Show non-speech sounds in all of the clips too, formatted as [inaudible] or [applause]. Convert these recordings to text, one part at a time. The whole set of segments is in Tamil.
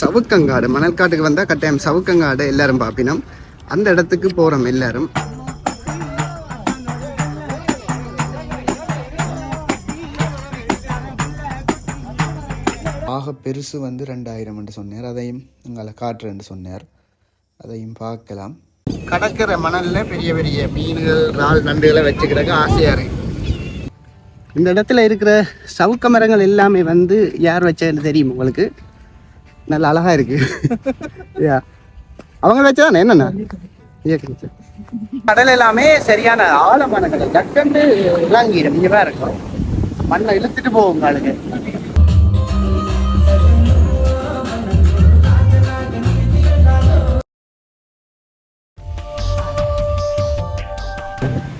சவுக்கங்காடு மணல்காட்டுக்கு வந்தால் கட்டாயம் சவுக்கங்காடு எல்லாரும் பார்ப்பினோம் அந்த இடத்துக்கு போகிறோம் எல்லாரும். ஆக பெருசு வந்து ரெண்டாயிரம் என்று சொன்னார். அதையும் உங்களை காட்டுறேன்னு சொன்னார். அதையும் பார்க்கலாம். கடற்கரை மணல்ல பெரிய பெரிய மீன்கள் இறால் நண்டுகளை வச்சுக்கிறதுக்கு ஆசையா இருக்கு. இந்த இடத்துல இருக்கிற சவுக்க மரங்கள் எல்லாமே வந்து யார் வச்சதுன்னு தெரியும் உங்களுக்கு? நல்ல அழகா இருக்கு. யா அவங்க வச்சதானே? என்னன்னா? கடல் எல்லாமே சரியான ஆழமான கடல். டக்குன்னு இறங்கிடும் இங்கே தான் இருக்கும் மண்ணை இழுத்துட்டு போகும் ஆளுங்க.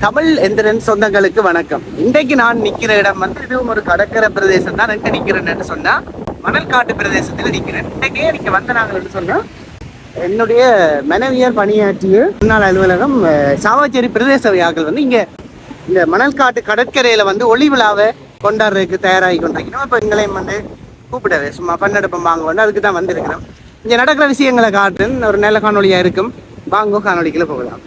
தமிழ் எந்திரன் சொந்தங்களுக்கு வணக்கம். இன்றைக்கு நான் நிக்கிற இடம் வந்து இதுவும் ஒரு கடற்கரை பிரதேசம் தான் எங்க நிக்கிறேன்னு சொன்னா மணல் காட்டு பிரதேசத்தில் நிற்கிறேன் இன்றைக்கே நீங்க வந்த நாங்கள்னு சொன்னா? என்னுடைய மனைவியர் பணியாற்றிய முன்னாள் அலுவலகம் சாவாச்சேரி சாவச்சேரி பிரதேச விழாக்கள் வந்து இங்க இந்த மணல் காட்டு கடற்கரையில வந்து ஒளி விழாவை கொண்டாடுறதுக்கு தயாராகி கொண்டிருக்கிறோம். இப்போ எங்களையும் வந்து கூப்பிடவே சும்மா பன்னெடுப்பம் வாங்க வந்து அதுக்கு தான் வந்திருக்கிறோம். இங்க நடக்கிற விஷயங்களை காட்டுன்னு ஒரு நல்ல காணொலியா இருக்கும். வாங்கோ காணொலிக்குள்ள போகலாம்.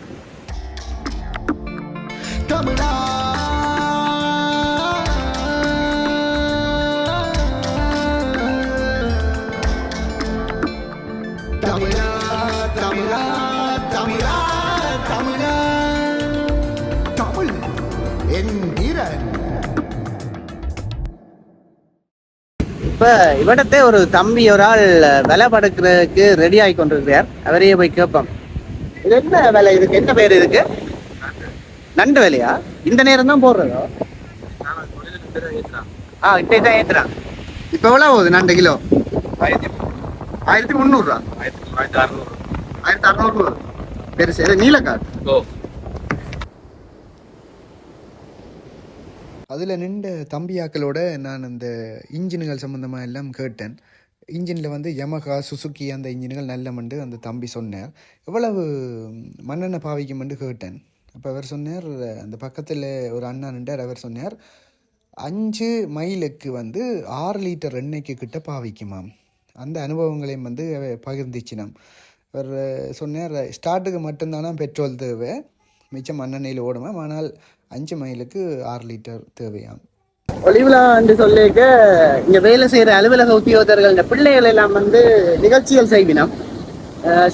தமிழா தமிழா தமிழா தமிழா. தமிழ் என்கிற இப்ப இவிடத்தை ஒரு தம்பி ஒரு ஆள் விலை படுக்கிறதுக்கு ரெடி ஆகி கொண்டிருக்கிறார். அவரையே போய் கேட்போம். இது என்ன விலை? இதுக்கு என்ன பேர் இதுக்கு? நண்டு விலையா? இந்த நேரம் தான் போடுறதோ? ஆ இட்டே தான் ஏத்துறான். இப்ப எவ்வளவு போகுது நண்டு கிலோ? ஆயிரத்தி முந்நூறுரூவா ஆயிரத்தி அறுநூறு பெருசு இது நீலக்கார் அதில் நின்ற தம்பியாக்களோட நான் அந்த இன்ஜின்கள் சம்மந்தமாக எல்லாம் கேட்டேன் இன்ஜினில் வந்து யமகா சுசுகி அந்த இன்ஜின்கள் நல்ல மண்டு அந்த தம்பி சொன்னார் எவ்வளவு மண்ணெண்ணெய் பாவிக்குமெண்டு கேட்டேன் அப்போ அவர் சொன்னார் அந்த பக்கத்தில் ஒரு அண்ணா நின்றார் அவர் சொன்னார் அஞ்சு மைலுக்கு வந்து ஆறு லிட்டர் எண்ணெய்க்கு கிட்ட பாவிக்குமாம் அந்த அனுபவங்களையும் வந்து அவர் பகிர்ந்துச்சினாம். அவர் சொன்னார் ஸ்டார்ட்டுக்கு மட்டும்தானா பெட்ரோல் தேவை? மிச்சம் மண்ணெண்ணெயில் ஓடுமாம். ஆனால் அஞ்சு மைலுக்கு ஆறு லிட்டர் தேவையாம். ஒளிவிழா என்று சொல்லிக்க இங்கே வேலை செய்கிற அலுவலக உத்தியோகத்தர்கள் இந்த பிள்ளைகள் எல்லாம் வந்து நிகழ்ச்சிகள் செய்வினோம்.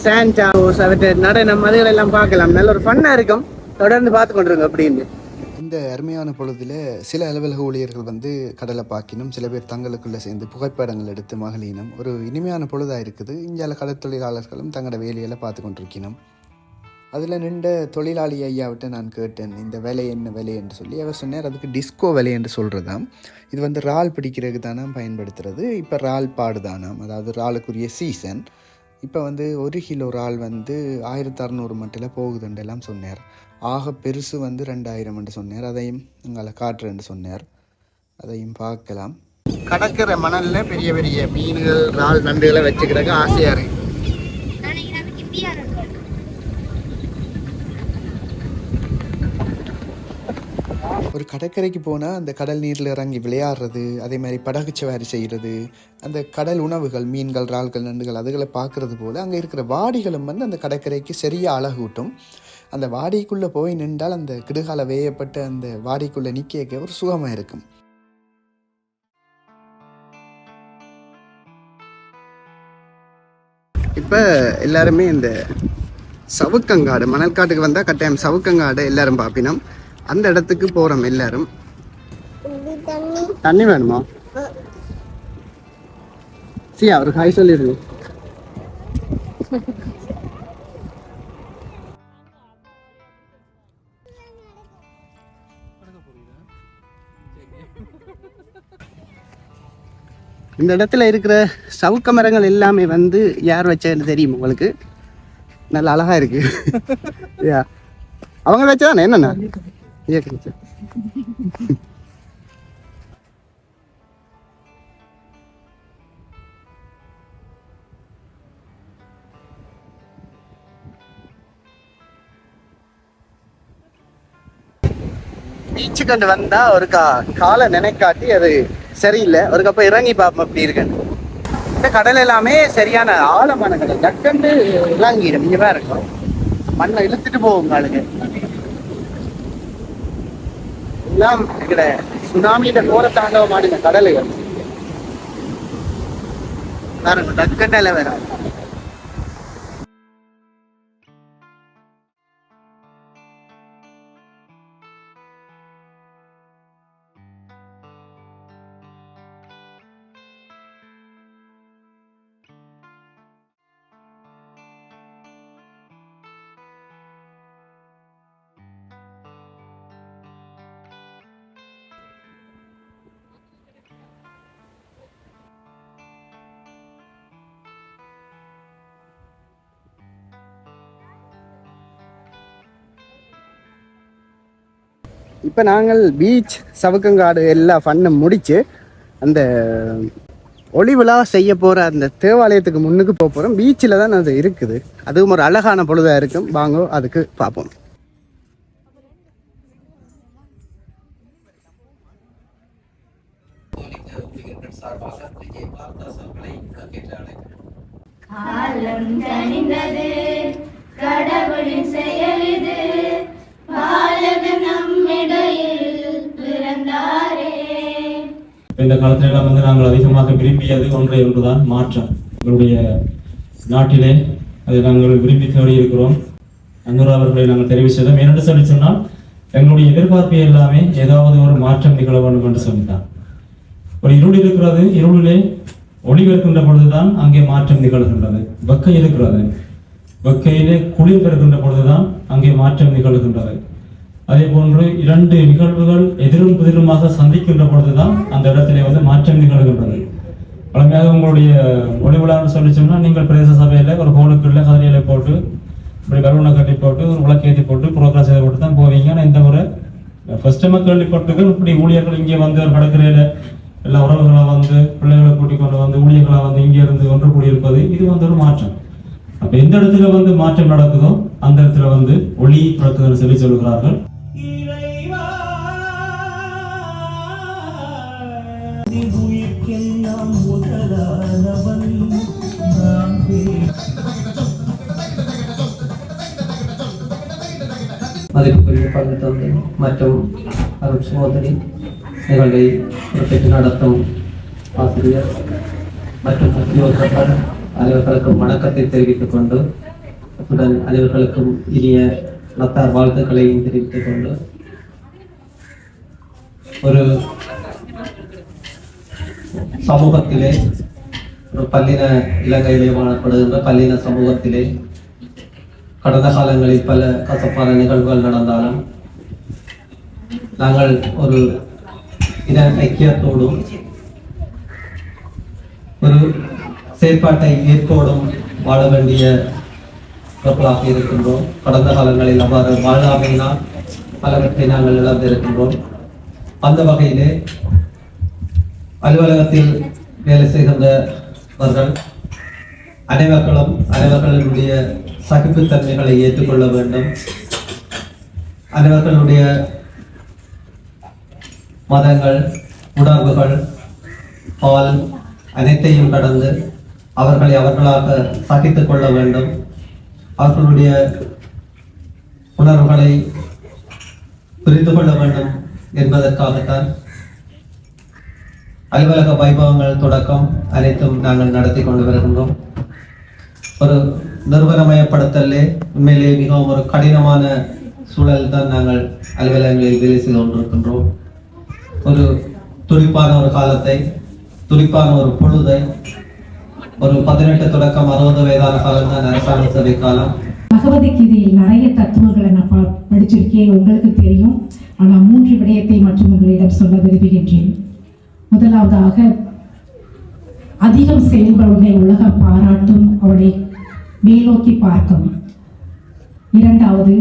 சாண்டா அவற்றை நடனம் அதுகளெல்லாம் பார்க்கலாம். நல்ல ஒரு ஃபன்னாக இருக்கும். தொடர்ந்து பார்த்து கொண்டிருங்க அப்படின்னு இந்த அருமையான பொழுதில் சில அலுவலக ஊழியர்கள் வந்து கடலை பார்க்கினும் சில பேர் தங்களுக்குள்ளே சேர்ந்து புகைப்படங்கள் எடுத்து மகளினும் ஒரு இனிமையான பொழுதாக இருக்குது. இந்தியாவில் கடற்தொழிலாளர்களும் தங்களோட வேலையெல்லாம் பார்த்து கொண்டிருக்கணும் அதில் நின்ற தொழிலாளி ஐயாவிட்ட நான் கேட்டேன் இந்த வேலை என்ன வேலை? என்று சொல்லி. அவர் சொன்னார் அதுக்கு டிஸ்கோ வேலை என்று சொல்கிறதாம் இது வந்து இறால் பிடிக்கிறதுக்கு தானே பயன்படுத்துறது. இப்போ இறால் பாடுதானாம். அதாவது இறாலுக்குரிய சீசன் இப்போ வந்து ஒரு கிலோ இறால் வந்து ஆயிரத்தி அறநூறு மட்டில் போகுதுண்டெல்லாம் சொன்னார். ஆக பெருசு வந்து ரெண்டாயிரம் என்று சொன்னார். அதையும் உங்களை காட்டுறேன்னு சொன்னார். அதையும் பார்க்கலாம். கடற்கரை மணலில் பெரிய பெரிய மீன்கள் இறால் நண்டுகளை வச்சுக்கிறதுக்கு ஆசையாக இருக்குது ஒரு கடற்கரைக்கு போனால் அந்த கடல் நீரில் இறங்கி விளையாடுறது அதே மாதிரி படகு சவாரி செய்கிறது அந்த கடல் உணவுகள் மீன்கள் இறால்கள் நண்டுகள் அதுகளை பார்க்கறது போல் அங்கே இருக்கிற வாடிகளும் வந்து அந்த கடற்கரைக்கு சரியாக அழகூட்டும். அந்த வாடிக்குள்ளே போய் நின்றால் அந்த கிடுகால வேயப்பட்ட அந்த வாடிக்குள்ளே நிற்க ஒரு சுகமாக இருக்கும். இப்போ எல்லாருமே இந்த சவுக்கங்காடு மணல்காட்டுக்கு வந்தால் கட்டாயம் சவுக்கங்காடு எல்லாரும் பார்ப்பினோம். அந்த இடத்துக்கு போகிறோம் எல்லாரும். தண்ணி. வேணுமா? சியா ஒரு ஹாய் சொல்லிடுங்க இந்த இடத்துல இருக்கிற சவுக்க மரங்கள் எல்லாமே வந்து யார் வச்சதுன்னு தெரியும் உங்களுக்கு? நல்ல அழகா இருக்கு. [laughs] அவங்க வச்சதானே? என்னண்ணா இயக்குச்சு பீச்சு கண்டு வந்தா ஒரு கா காலை நினைக்காட்டி அது சரியில்லை. ஒரு கப்ப இறங்கி பார்ப்போம் அப்படி இருக்குன்னு. இந்த கடல் எல்லாமே சரியான ஆழமான கடல். டக்குன்னு இறங்கிடும். இங்கே தான் இருக்கும் மண்ணை இழுத்துட்டு போகும் ஆளுங்க. எல்லாம் இதுல சுனாமியில போற தாண்டவம் ஆடின கடலுகள். பாருங்க டக்குன்னு வேற இப்போ நாங்கள் பீச் சவுக்கங்காடு எல்லா ஃபன்னும் முடித்து அந்த ஒளிவிழா செய்ய போகிற அந்த தேவாலயத்துக்கு முன்னுக்கு போக போகிறோம் பீச்சில் தான் அது இருக்குது. அதுவும் ஒரு அழகான பொழுதாக இருக்கும். வாங்க அதுக்கு பார்ப்போம் காலம் கடவுளின் செயல் இது. இந்த காலத்துல எல்லாம் வந்து நாங்கள் அதிகமாக விரும்பியது ஒன்றை ஒன்றுதான் மாற்றம். எங்களுடைய நாட்டிலே அதை நாங்கள் விரும்பி தேடி இருக்கிறோம். அன்னூர் அவர்களை நாங்கள் தெரிவித்ததும் என்னென்று சொல்லி சொன்னால் எங்களுடைய எதிர்பார்ப்பு எல்லாமே ஏதாவது ஒரு மாற்றம் நிகழ வேண்டும் என்று சொல்லிட்டான் ஒரு இருள் இருக்கிறது இருளிலே ஒளி இருக்கின்ற பொழுதுதான் அங்கே மாற்றம் நிகழ்கின்றது. வெக்கை இருக்கிறது. வெக்கையிலே குளிர் பெறுகின்ற பொழுதுதான் அங்கே மாற்றம் நிகழ்கின்றது. அதே போன்று இரண்டு நிகழ்வுகள் எதிரும் புதிருமாக சந்திக்கின்ற பொழுதுதான் அந்த இடத்திலே வந்து மாற்றம் நிகழ்கின்றது. பழமையாக உங்களுடைய ஒளி விழான்னு சொல்லி நீங்கள் பிரதேச சபையில் ஒரு கோலுக்குள்ள கதிரையில போட்டு இப்படி கருவணை கட்டி போட்டு ஒரு விளக்கேற்றி போட்டு புரோகிராம் செய்து போட்டு தான் போவீங்க. ஆனால் இந்த முறை ஃபர்ஸ்ட் டைம் கேள்விப்பட்டுகள் இப்படி ஊழியர்கள் இங்கே வந்து ஒரு கடற்கரையில் எல்லா உறவுகளை வந்து பிள்ளைகளை கூட்டிக் கொண்டு வந்து ஊழியர்களாக வந்து இங்கே இருந்து ஒன்று கூடியிருப்பது இது வந்து ஒரு மாற்றம். அப்ப எந்த இடத்துல வந்து மாற்றம் நடக்குதோ அந்த இடத்துல வந்து ஒளி பிறக்குதுன்னு சொல்லி சொல்கிறார்கள் மதிப்புக்குரிய பங்கு தந்தை மற்றும் அருள் சகோதரி நிகழ்வை நடத்தும் ஆசிரியர் மற்றும் உத்தியோகத்தர் அனைவர்களுக்கும் வணக்கத்தை தெரிவித்துக் கொண்டு அத்துடன் அனைவர்களுக்கும் இனிய நத்தார் வாழ்த்துக்களையும் தெரிவித்துக் கொண்டு ஒரு சமூகத்திலே ஒரு பல்லின இலங்கையிலே வாழப்படுகின்ற பல்லின சமூகத்திலே கடந்த காலங்களில் பல கசப்பான நிகழ்வுகள் நடந்தாலும் நாங்கள் ஒரு இன ஐக்கியத்தோடும் ஒரு செயற்பாட்டை மேற்கோடும் வாழ வேண்டிய மக்களாக இருக்கின்றோம். கடந்த காலங்களில் அவ்வாறு வாழாமையினால் பலவற்றை நாங்கள் இழந்திருக்கின்றோம். அந்த வகையிலே அலுவலகத்தில் வேலை செய்கின்றவர்கள் அனைவர்களும் அனைவர்களுடைய சகிப்புத்தன்மைகளை ஏற்றுக்கொள்ள வேண்டும். அனைவர்களுடைய மதங்கள் உணர்வுகள் பால் அனைத்தையும் கடந்து அவர்களை அவர்களாக சகித்துக் கொள்ள வேண்டும். அவர்களுடைய உணர்வுகளை புரிந்து கொள்ள வேண்டும் என்பதற்காகத்தான் அலுவலக வைபவங்கள் தொடக்கம் அனைத்தும் நாங்கள் நடத்தி கொண்டு வருகின்றோம். ஒரு நிறுவனமயப்படுத்தலே உண்மையிலேயே மிகவும் ஒரு கடினமான சூழல் தான் நாங்கள் அலுவலகங்களில் வேலை செய்து கொண்டிருக்கின்றோம். ஒரு துடிப்பான ஒரு காலத்தை துடிப்பான ஒரு பொழுதை ஒரு பதினெட்டு தொடக்கம் அறுபது வயதான காலம் தான் அரசாங்க சபை காலம். பகவத்கீதையில் நிறைய தத்துவங்களை நான் படிச்சிருக்கேன் உங்களுக்கு தெரியும். ஆனால் மூன்று விடயத்தை மட்டும் உங்களிடம் சொல்ல விரும்புகின்றேன். முதலாவதாக அதிகம் செயல்படுவதை உலகம் பாராட்டும் அவளை மேலோக்கி பார்க்கும். இரண்டாவது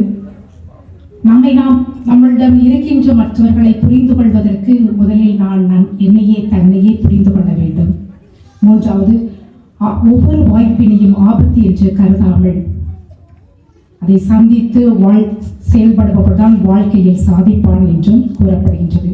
நம்மை நாம் நம்மளிடம் இருக்கின்ற மற்றவர்களை புரிந்து கொள்வதற்கு முதலில் நான் நான் என்னையே தன்னையே புரிந்து கொள்ள வேண்டும். மூன்றாவது ஒவ்வொரு வாய்ப்பினையும் ஆபத்து என்று கருதாமல் அதை சந்தித்து வாழ் செயல்படுபவர்தான் வாழ்க்கையில் சாதிப்பான் என்றும் கூறப்படுகின்றது.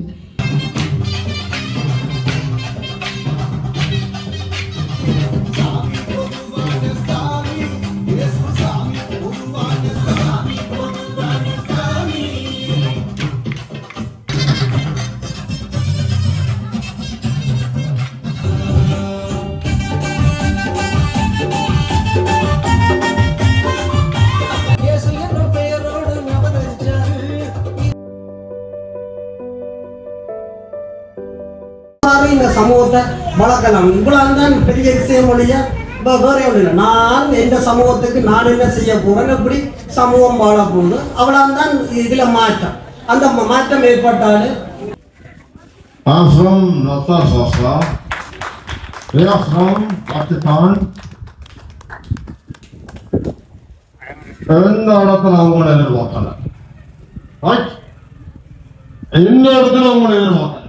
சமூகத்தை வளர்க்கலாம் இவ்வளவு தான் பெரிய விஷயம் ஒழிய இப்போ வேற ஒன்றும் இல்லை. நான் எந்த சமூகத்துக்கு நான் என்ன செய்ய போகிறேன் எப்படி சமூகம் வாழ போகுது அவ்வளவுதான் இதில் மாற்றம். அந்த மாற்றம் ஏற்பட்டாலே I'm from North Sasa. We are from Pakistan. எந்த இடத்துல அவங்கள எதிர்பார்க்கல? என்ன இடத்துல அவங்கள எதிர்பார்க்கல?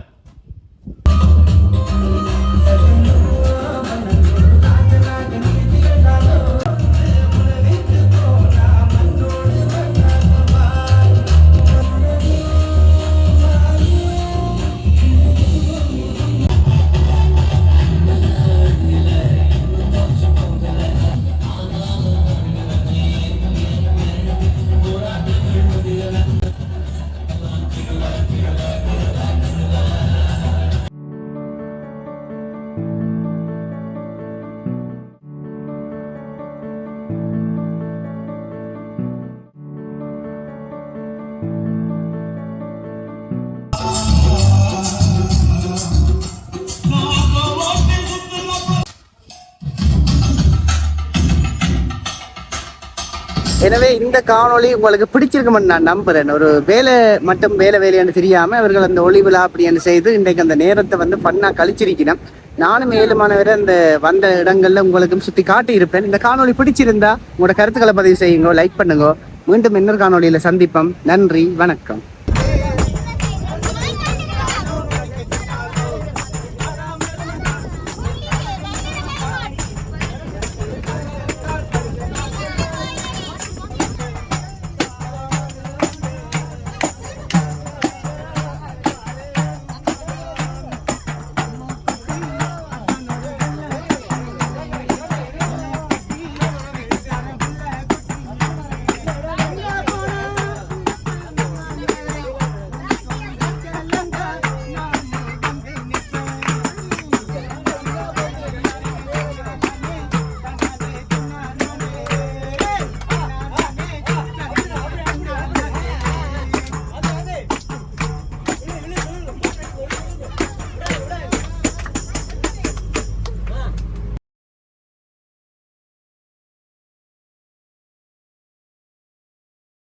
எனவே இந்த காணொளி உங்களுக்கு பிடிச்சிருக்குமென்னு நான் நம்புறேன். ஒரு வேலை மட்டும் வேலை வேலையானு தெரியாம அவர்கள் அந்த ஒளி விழா அப்படின்னு செய்து இன்றைக்கு அந்த நேரத்தை வந்து பண்ணா கழிச்சிருக்கணும். நானும் ஏழுமானவரை அந்த வந்த இடங்கள்ல உங்களுக்கும் சுத்தி காட்டி இருப்பேன் இந்த காணொளி பிடிச்சிருந்தா உங்களோட கருத்துக்களை பதிவு செய்யுங்க லைக் பண்ணுங்க. மீண்டும் இன்னொரு காணொளியில சந்திப்போம். நன்றி வணக்கம்.